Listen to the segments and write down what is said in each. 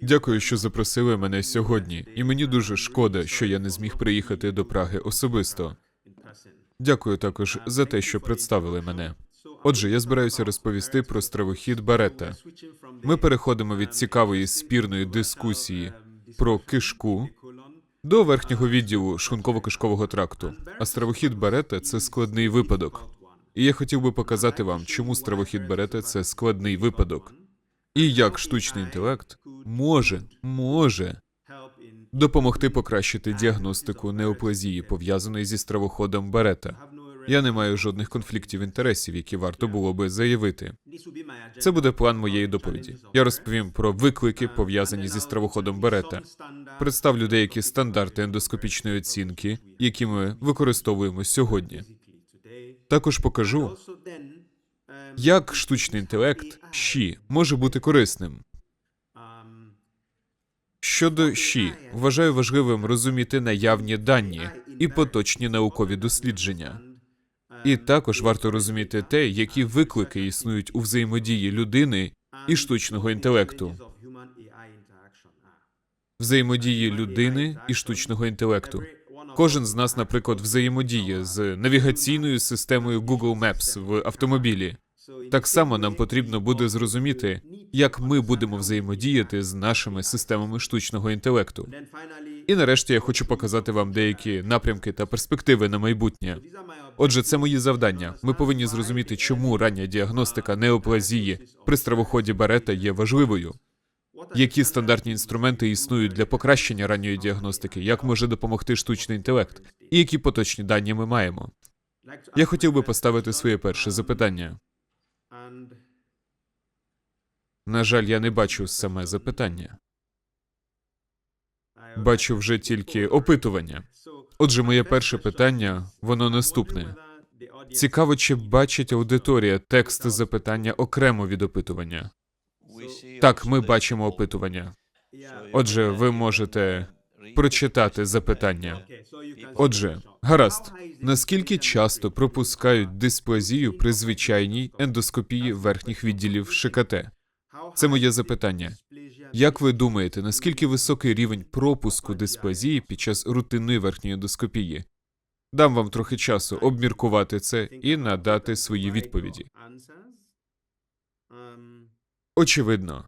Дякую, що запросили мене сьогодні, і мені дуже шкода, що я не зміг приїхати до Праги особисто. Дякую також за те, що представили мене. Отже, я збираюся розповісти про стравохід Барета. Ми переходимо від цікавої спірної дискусії про кишку до верхнього відділу шлунково-кишкового тракту. А стравохід Барета це складний випадок. І я хотів би показати вам, чому стравохід Барета це складний випадок. І як штучний інтелект може, може допомогти покращити діагностику неоплазії, пов'язаної зі стравоходом Барета. Я не маю жодних конфліктів інтересів, які варто було би заявити. Це буде план моєї доповіді. Я розповім про виклики, пов'язані зі стравоходом Берета. Представлю деякі стандарти ендоскопічної оцінки, які ми використовуємо сьогодні. Також покажу, як штучний інтелект ЩІ може бути корисним. Щодо ЩІ, вважаю важливим розуміти наявні дані і поточні наукові дослідження. І також варто розуміти те, які виклики існують у взаємодії людини і штучного інтелекту. Взаємодії людини і штучного інтелекту. Кожен з нас, наприклад, взаємодіє з навігаційною системою Google Maps в автомобілі. Так само нам потрібно буде зрозуміти, як ми будемо взаємодіяти з нашими системами штучного інтелекту. І нарешті я хочу показати вам деякі напрямки та перспективи на майбутнє. Отже, це мої завдання. Ми повинні зрозуміти, чому рання діагностика неоплазії при стравоході Барета є важливою. Які стандартні інструменти існують для покращення ранньої діагностики, як може допомогти штучний інтелект, і які поточні дані ми маємо. Я хотів би поставити своє перше запитання. На жаль, я не бачу саме запитання. Бачу вже тільки опитування. Отже, моє перше питання воно наступне. Цікаво, чи бачить аудиторія текст запитання окремо від опитування. Так, ми бачимо опитування. Отже, ви можете прочитати запитання. Отже, гаразд. Наскільки часто пропускають дисплазію при звичайній ендоскопії верхніх відділів ШКТ? Це моє запитання. Як ви думаєте, наскільки високий рівень пропуску дисплазії під час рутинної верхньої ендоскопії? Дам вам трохи часу обміркувати це і надати свої відповіді. Очевидно,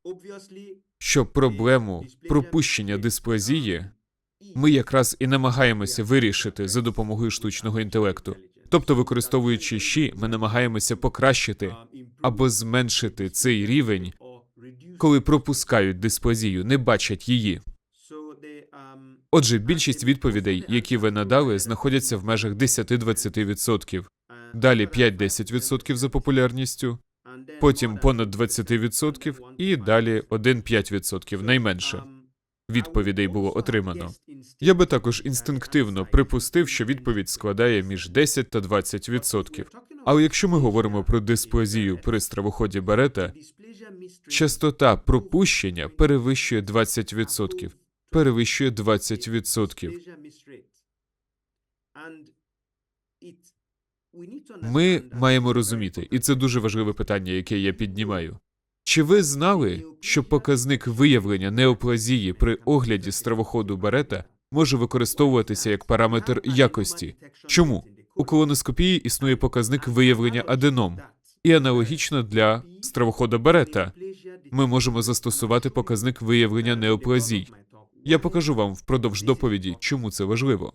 що проблему пропущення дисплазії ми якраз і намагаємося вирішити за допомогою штучного інтелекту. Тобто, використовуючи щі, ми намагаємося покращити або зменшити цей рівень, коли пропускають дисплазію, не бачать її. Отже, більшість відповідей, які ви надали, знаходяться в межах 10-20%. Далі 5-10% за популярністю, потім понад 20% і далі 1-5% найменше. Відповідей було отримано. Я би також інстинктивно припустив, що відповідь складає між 10 та 20%. Але якщо ми говоримо про дисплазію при стравоході Барета, частота пропущення перевищує 20%. Перевищує 20%. Ми маємо розуміти, і це дуже важливе питання, яке я піднімаю. Чи ви знали, що показник виявлення неоплазії при огляді стравоходу Барета може використовуватися як параметр якості? Чому? У колоноскопії існує показник виявлення аденом, і аналогічно для стравохода Барета ми можемо застосувати показник виявлення неоплазій. Я покажу вам впродовж доповіді, чому це важливо.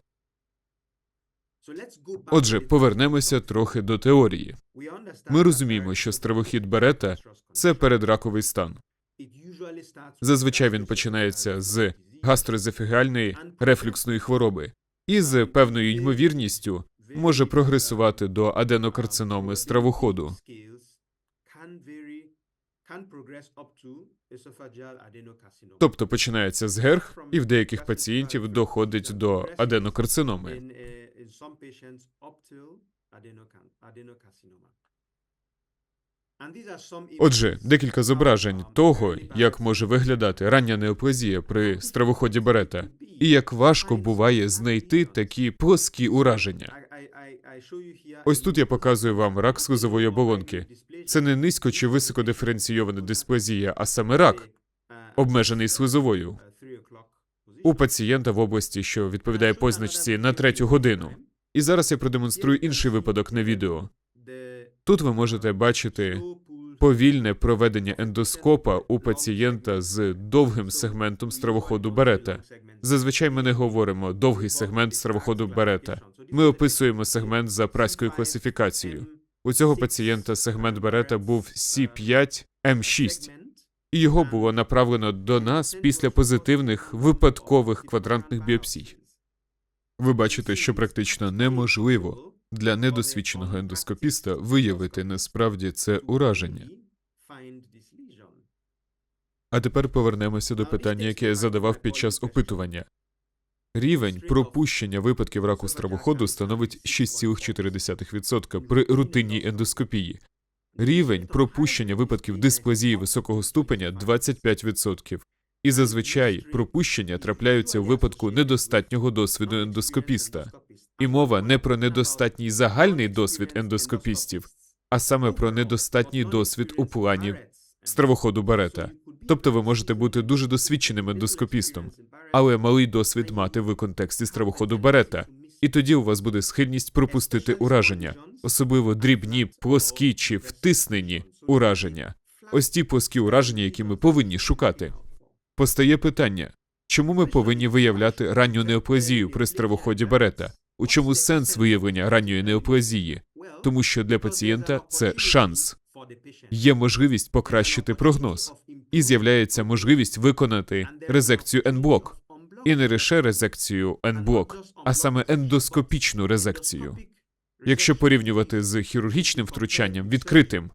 Отже, повернемося трохи до теорії. Ми розуміємо, що стравохід Берета це передраковий стан. Зазвичай він починається з гастрозефігальної рефлюксної хвороби і з певною ймовірністю може прогресувати до аденокарциноми стравоходу. Тобто починається з герх, і в деяких пацієнтів доходить до аденокарциноми. Отже, декілька зображень того, як може виглядати рання неоплазія при стравоході Берета, і як важко буває знайти такі плоскі ураження. Ось тут я показую вам рак слизової оболонки. Це не низько чи високо диференційована дисплазія, а саме рак. обмежений слизовою. У пацієнта в області, що відповідає позначці на третю годину. І зараз я продемонструю інший випадок на відео. Тут ви можете бачити повільне проведення ендоскопа у пацієнта з довгим сегментом стравоходу Берета. Зазвичай ми не говоримо довгий сегмент стравоходу Берета. Ми описуємо сегмент за праською класифікацією. У цього пацієнта сегмент Берета був C5M6, і його було направлено до нас після позитивних випадкових квадрантних біопсій. Ви бачите, що практично неможливо для недосвідченого ендоскопіста виявити насправді це ураження. А тепер повернемося до питання, яке я задавав під час опитування. Рівень пропущення випадків раку стравоходу становить 6,4% при рутинній ендоскопії. Рівень пропущення випадків дисплазії високого ступеня 25%. І зазвичай пропущення трапляються у випадку недостатнього досвіду ендоскопіста. І мова не про недостатній загальний досвід ендоскопістів, а саме про недостатній досвід у плані стравоходу Берета. Тобто ви можете бути дуже досвідченим ендоскопістом, але малий досвід мати в контексті стравоходу Берета. І тоді у вас буде схильність пропустити ураження, особливо дрібні, плоскі чи втиснені ураження. Ось ті плоскі ураження, які ми повинні шукати. Постає питання, чому ми повинні виявляти ранню неоплазію при стравоході Берета? У чому сенс виявлення ранньої неоплазії? Тому що для пацієнта це шанс. Є можливість покращити прогноз, і з'являється можливість виконати резекцію N-блок. І не лише резекцію N-блок, а саме ендоскопічну резекцію. Якщо порівнювати з хірургічним втручанням відкритим,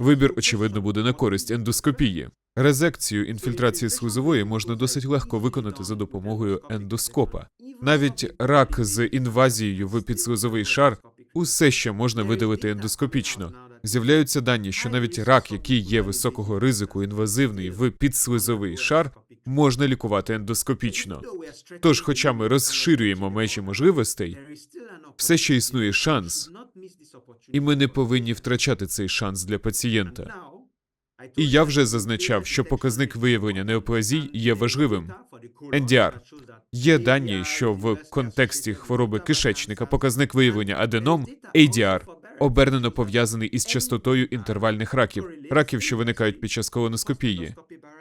вибір, очевидно, буде на користь ендоскопії. Резекцію інфільтрації слизової можна досить легко виконати за допомогою ендоскопа. Навіть рак з інвазією в підслизовий шар усе ще можна видалити ендоскопічно. З'являються дані, що навіть рак, який є високого ризику інвазивний в підслизовий шар, можна лікувати ендоскопічно. Тож, хоча ми розширюємо межі можливостей, все ще існує шанс, і ми не повинні втрачати цей шанс для пацієнта. І я вже зазначав, що показник виявлення неоплазій є важливим. NDR. Є дані, що в контексті хвороби кишечника показник виявлення аденом ADR обернено пов'язаний із частотою інтервальних раків, раків, що виникають під час колоноскопії.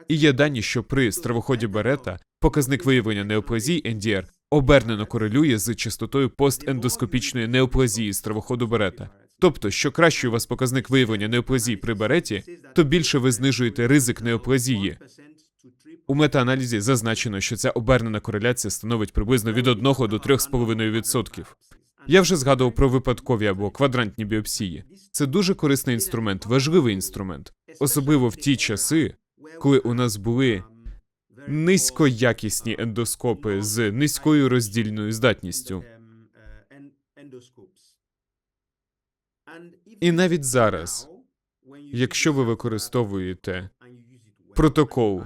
І є дані, що при стравоході Берета показник виявлення неоплазій NDR обернено корелює з частотою постендоскопічної неоплазії стравоходу Берета. Тобто, що кращий у вас показник виявлення неоплазії при береті, то більше ви знижуєте ризик неоплазії. У метааналізі зазначено, що ця обернена кореляція становить приблизно від 1 до 3,5%. Я вже згадував про випадкові або квадрантні біопсії. Це дуже корисний інструмент, важливий інструмент, особливо в ті часи, коли у нас були низькоякісні ендоскопи з низькою роздільною здатністю. І навіть зараз, якщо ви використовуєте протокол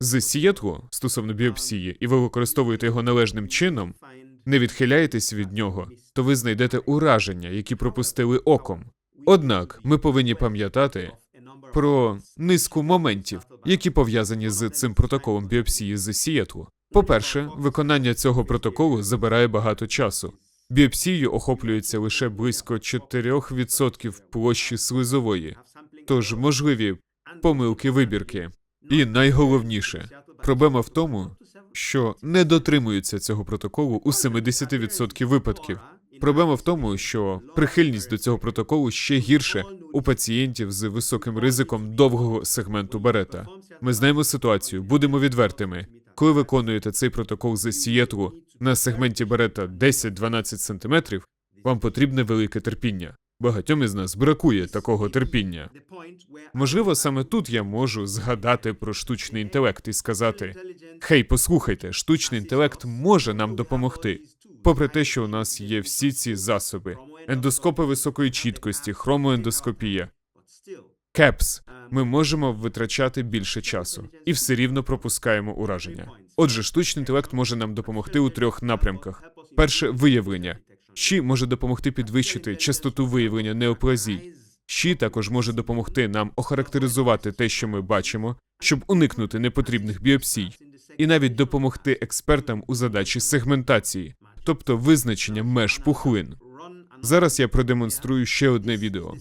з Сієтлу стосовно біопсії, і ви використовуєте його належним чином, не відхиляєтесь від нього, то ви знайдете ураження, які пропустили оком. Однак ми повинні пам'ятати про низку моментів, які пов'язані з цим протоколом біопсії з Сієтлу. По-перше, виконання цього протоколу забирає багато часу. Біопсією охоплюється лише близько 4% площі слизової, тож можливі помилки вибірки. І найголовніше, проблема в тому, що не дотримуються цього протоколу у 70% випадків. Проблема в тому, що прихильність до цього протоколу ще гірше у пацієнтів з високим ризиком довгого сегменту берета. Ми знаємо ситуацію, будемо відвертими. Коли виконуєте цей протокол з Сієтлу на сегменті берета 10-12 см, вам потрібне велике терпіння. Багатьом із нас бракує такого терпіння. Можливо, саме тут я можу згадати про штучний інтелект і сказати: Хей, послухайте, штучний інтелект може нам допомогти. Попри те, що у нас є всі ці засоби: ендоскопи високої чіткості, хромоендоскопія, кепс, ми можемо витрачати більше часу і все рівно пропускаємо ураження. Отже, штучний інтелект може нам допомогти у трьох напрямках: перше виявлення. Щі може допомогти підвищити частоту виявлення неоплазій. Щі також може допомогти нам охарактеризувати те, що ми бачимо, щоб уникнути непотрібних біопсій, і навіть допомогти експертам у задачі сегментації, тобто визначення меж пухлин. Зараз я продемонструю ще одне відео.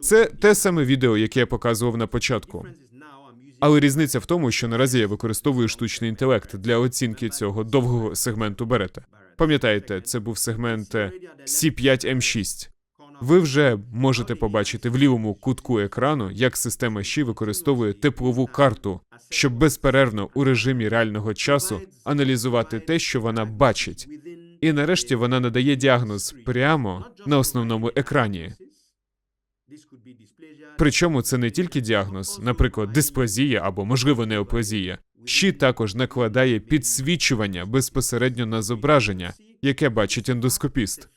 Це те саме відео, яке я показував на початку. Але різниця в тому, що наразі я використовую штучний інтелект для оцінки цього довгого сегменту берета. Пам'ятаєте, це був сегмент е, C5M6. Ви вже можете побачити в лівому кутку екрану, як система Щі використовує теплову карту, щоб безперервно у режимі реального часу аналізувати те, що вона бачить. І нарешті вона надає діагноз прямо на основному екрані. Причому це не тільки діагноз, наприклад, дисплазія або можливо неоплазія. Щі також накладає підсвічування безпосередньо на зображення, яке бачить ендоскопіст.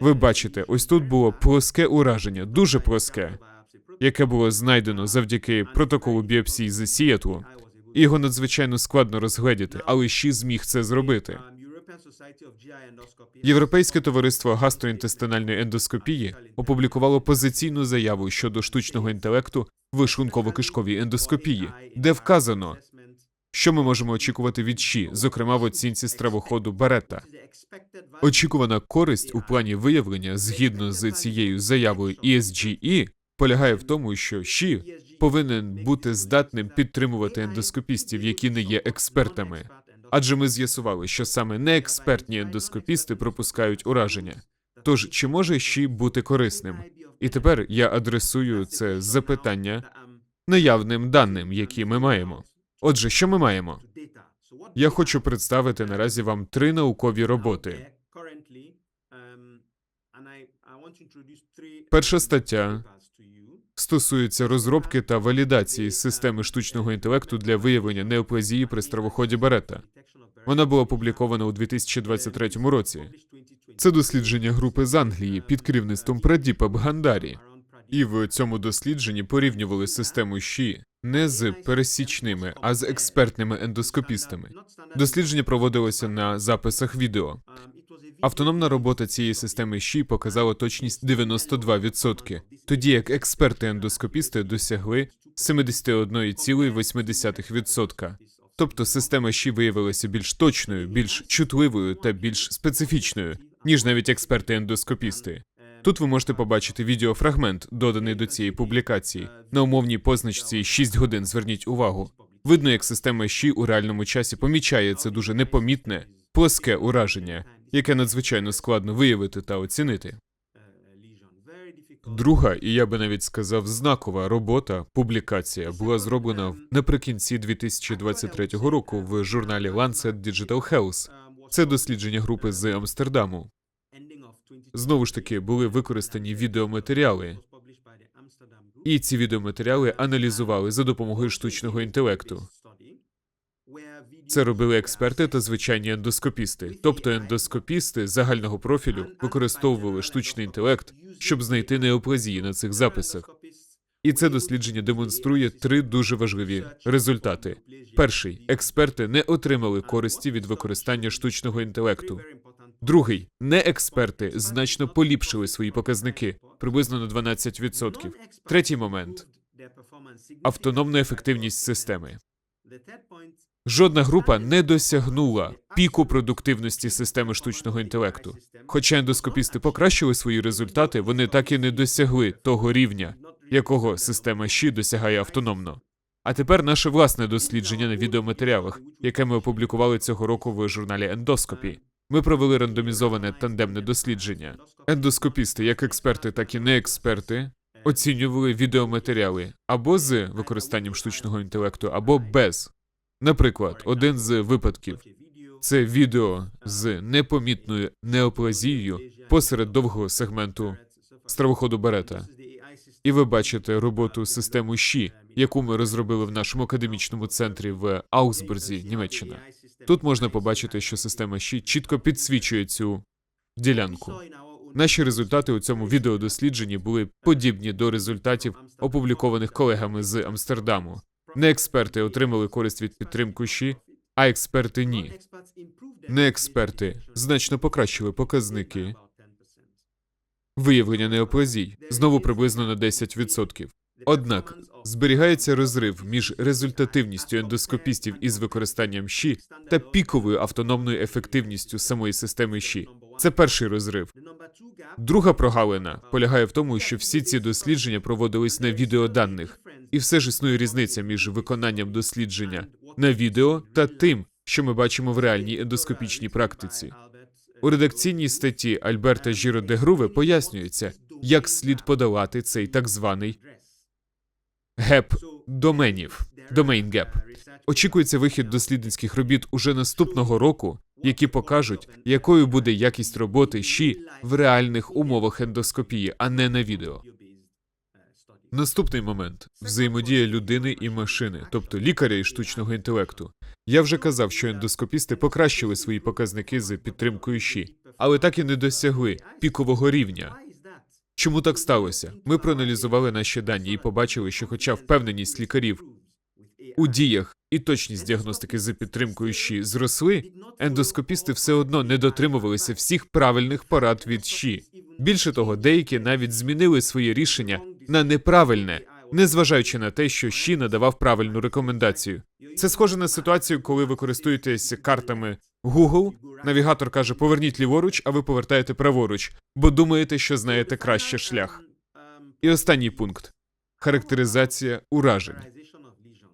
Ви бачите, ось тут було плоске ураження, дуже плоске, яке було знайдено завдяки протоколу біопсії з Сіятлу. Його надзвичайно складно розгледіти, але Щі зміг це зробити. Європейське товариство гастроінтестинальної ендоскопії опублікувало позиційну заяву щодо штучного інтелекту в шлунково-кишковій ендоскопії, де вказано, що ми можемо очікувати від ЩІ, зокрема в оцінці стравоходу Баретта. Очікувана користь у плані виявлення згідно з цією заявою ESGE полягає в тому, що ЩІ повинен бути здатним підтримувати ендоскопістів, які не є експертами. Адже ми з'ясували, що саме неекспертні ендоскопісти пропускають ураження. Тож чи може ЩІ бути корисним? І тепер я адресую це запитання наявним даним, які ми маємо. Отже, що ми маємо? Я хочу представити наразі вам три наукові роботи. Перша стаття стосується розробки та валідації системи штучного інтелекту для виявлення неоплазії при стравоході Барета. Вона була опублікована у 2023 році. Це дослідження групи з Англії під керівництвом Прадіпа Бгандарі. І в цьому дослідженні порівнювали систему ЩІ не з пересічними, а з експертними ендоскопістами. Дослідження проводилося на записах відео. Автономна робота цієї системи ЩІ показала точність 92%, тоді як експерти-ендоскопісти досягли 71,8%. Тобто система ЩІ виявилася більш точною, більш чутливою та більш специфічною, ніж навіть експерти-ендоскопісти. Тут ви можете побачити відеофрагмент, доданий до цієї публікації. На умовній позначці 6 годин. Зверніть увагу. Видно, як система ЩІ у реальному часі помічає це дуже непомітне, плоске ураження, яке надзвичайно складно виявити та оцінити. Друга, і я би навіть сказав, знакова робота, публікація була зроблена наприкінці 2023 року в журналі Lancet Digital Health. Це дослідження групи з Амстердаму. Знову ж таки, були використані відеоматеріали, і ці відеоматеріали аналізували за допомогою штучного інтелекту. Це робили експерти та звичайні ендоскопісти. Тобто ендоскопісти загального профілю використовували штучний інтелект, щоб знайти неоплазії на цих записах. І це дослідження демонструє три дуже важливі результати. Перший експерти не отримали користі від використання штучного інтелекту. Другий не експерти значно поліпшили свої показники приблизно на 12%. Третій момент автономна ефективність системи. Жодна група не досягнула піку продуктивності системи штучного інтелекту. Хоча ендоскопісти покращили свої результати, вони так і не досягли того рівня, якого система ЩІ досягає автономно. А тепер наше власне дослідження на відеоматеріалах, яке ми опублікували цього року в журналі Ендоскопі. Ми провели рандомізоване тандемне дослідження. Ендоскопісти, як експерти, так і не експерти, оцінювали відеоматеріали або з використанням штучного інтелекту, або без. Наприклад, один з випадків це відео з непомітною неоплазією посеред довгого сегменту стравоходу Берета. І ви бачите роботу систему ЩІ, яку ми розробили в нашому академічному центрі в Аусбурзі, Німеччина. Тут можна побачити, що система ЩІ чітко підсвічує цю ділянку. Наші результати у цьому відеодослідженні були подібні до результатів, опублікованих колегами з Амстердаму. Не експерти отримали користь від підтримки ЩІ, а експерти ні. Не експерти значно покращили показники, виявлення неоплазій знову приблизно на 10%. Однак зберігається розрив між результативністю ендоскопістів із використанням ЩІ та піковою автономною ефективністю самої системи ЩІ. Це перший розрив. Друга прогалина полягає в тому, що всі ці дослідження проводились на відеоданних, і все ж існує різниця між виконанням дослідження на відео та тим, що ми бачимо в реальній ендоскопічній практиці. У редакційній статті Альберта Жіро де Груве пояснюється, як слід подолати цей так званий геп доменів, domain gap. Очікується вихід дослідницьких робіт уже наступного року, які покажуть, якою буде якість роботи ЩІ в реальних умовах ендоскопії, а не на відео. Наступний момент взаємодія людини і машини, тобто лікаря і штучного інтелекту. Я вже казав, що ендоскопісти покращили свої показники з підтримкою ЩІ, але так і не досягли пікового рівня. Чому так сталося? Ми проаналізували наші дані і побачили, що, хоча впевненість лікарів у діях і точність діагностики з підтримкою ЩІ зросли, ендоскопісти все одно не дотримувалися всіх правильних порад від ЩІ. Більше того, деякі навіть змінили своє рішення на неправильне, незважаючи на те, що ЩІ надавав правильну рекомендацію. Це схоже на ситуацію, коли ви користуєтесь картами Google, навігатор каже поверніть ліворуч, а ви повертаєте праворуч, бо думаєте, що знаєте краще шлях. І останній пункт характеризація уражень.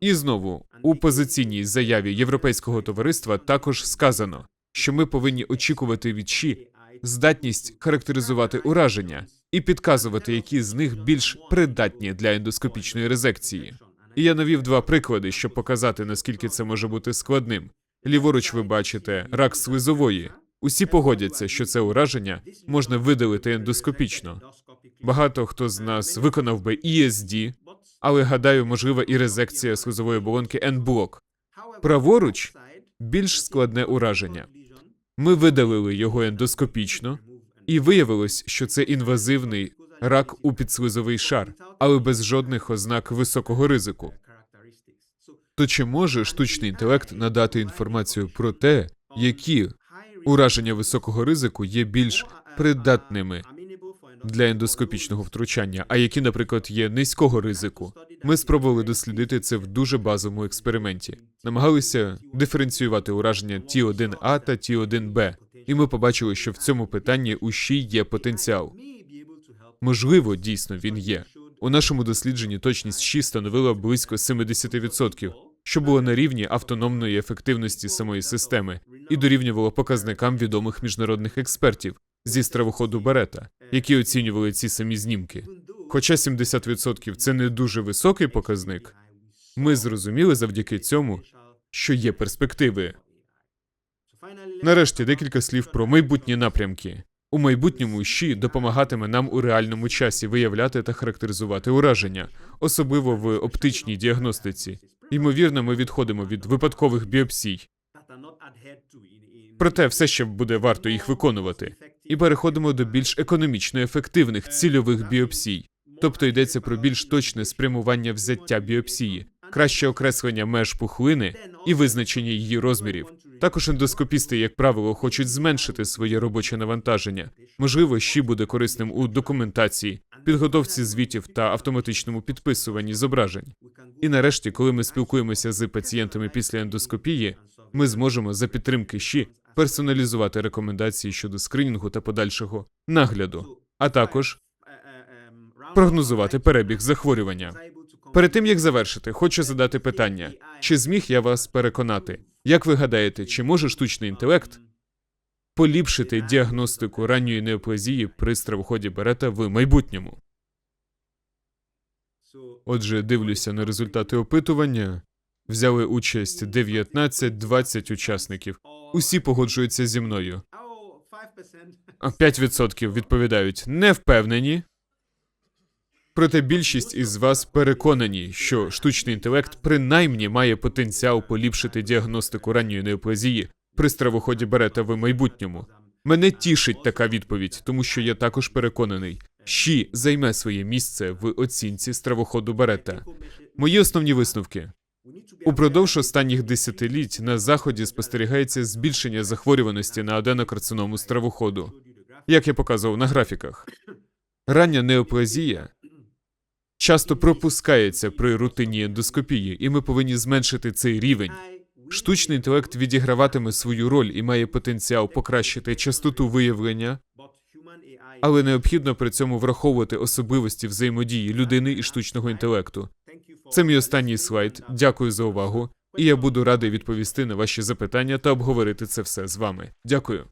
І знову у позиційній заяві Європейського товариства також сказано, що ми повинні очікувати від ЩІ здатність характеризувати ураження і підказувати, які з них більш придатні для ендоскопічної резекції. І я навів два приклади, щоб показати, наскільки це може бути складним. Ліворуч ви бачите рак слизової. Усі погодяться, що це ураження можна видалити ендоскопічно. Багато хто з нас виконав би ESD, але гадаю, можлива і резекція слизової оболонки N-блок. Праворуч більш складне ураження. Ми видалили його ендоскопічно, і виявилось, що це інвазивний рак у підслизовий шар, але без жодних ознак високого ризику. То чи може штучний інтелект надати інформацію про те, які ураження високого ризику є більш придатними для ендоскопічного втручання, а які, наприклад, є низького ризику? Ми спробували дослідити це в дуже базовому експерименті. Намагалися диференціювати ураження Т1А та Т1Б, і ми побачили, що в цьому питанні у ЩІ є потенціал. Можливо, дійсно він є. У нашому дослідженні точність ЩІ становила близько 70%, що було на рівні автономної ефективності самої системи і дорівнювало показникам відомих міжнародних експертів зі стравоходу Берета, які оцінювали ці самі знімки. Хоча 70% – це не дуже високий показник, ми зрозуміли завдяки цьому, що є перспективи. Нарешті декілька слів про майбутні напрямки. У майбутньому ЩІ допомагатиме нам у реальному часі виявляти та характеризувати ураження, особливо в оптичній діагностиці. Ймовірно, ми відходимо від випадкових біопсій, проте все ще буде варто їх виконувати, і переходимо до більш економічно ефективних цільових біопсій, тобто йдеться про більш точне спрямування взяття біопсії, краще окреслення меж пухлини і визначення її розмірів. Також ендоскопісти, як правило, хочуть зменшити своє робоче навантаження. Можливо, ще буде корисним у документації, підготовці звітів та автоматичному підписуванні зображень. І нарешті, коли ми спілкуємося з пацієнтами після ендоскопії, ми зможемо за підтримки ЩІ персоналізувати рекомендації щодо скринінгу та подальшого нагляду, а також прогнозувати перебіг захворювання. Перед тим як завершити, хочу задати питання: чи зміг я вас переконати? Як ви гадаєте, чи може штучний інтелект поліпшити діагностику ранньої неоплазії при стравоході берета в майбутньому? Отже, дивлюся на результати опитування. Взяли участь 19-20 учасників. Усі погоджуються зі мною. А 5% відповідають не впевнені. Проте більшість із вас переконані, що штучний інтелект принаймні має потенціал поліпшити діагностику ранньої неоплазії при стравоході берета в майбутньому. Мене тішить така відповідь, тому що я також переконаний, Щі займе своє місце в оцінці стравоходу берета. Мої основні висновки. Упродовж останніх десятиліть на заході спостерігається збільшення захворюваності на аденокарциному стравоходу, як я показував на графіках. Рання неоплазія часто пропускається при рутинній ендоскопії, і ми повинні зменшити цей рівень. Штучний інтелект відіграватиме свою роль і має потенціал покращити частоту виявлення, але необхідно при цьому враховувати особливості взаємодії людини і штучного інтелекту. Це мій останній слайд. Дякую за увагу. І я буду радий відповісти на ваші запитання та обговорити це все з вами. Дякую.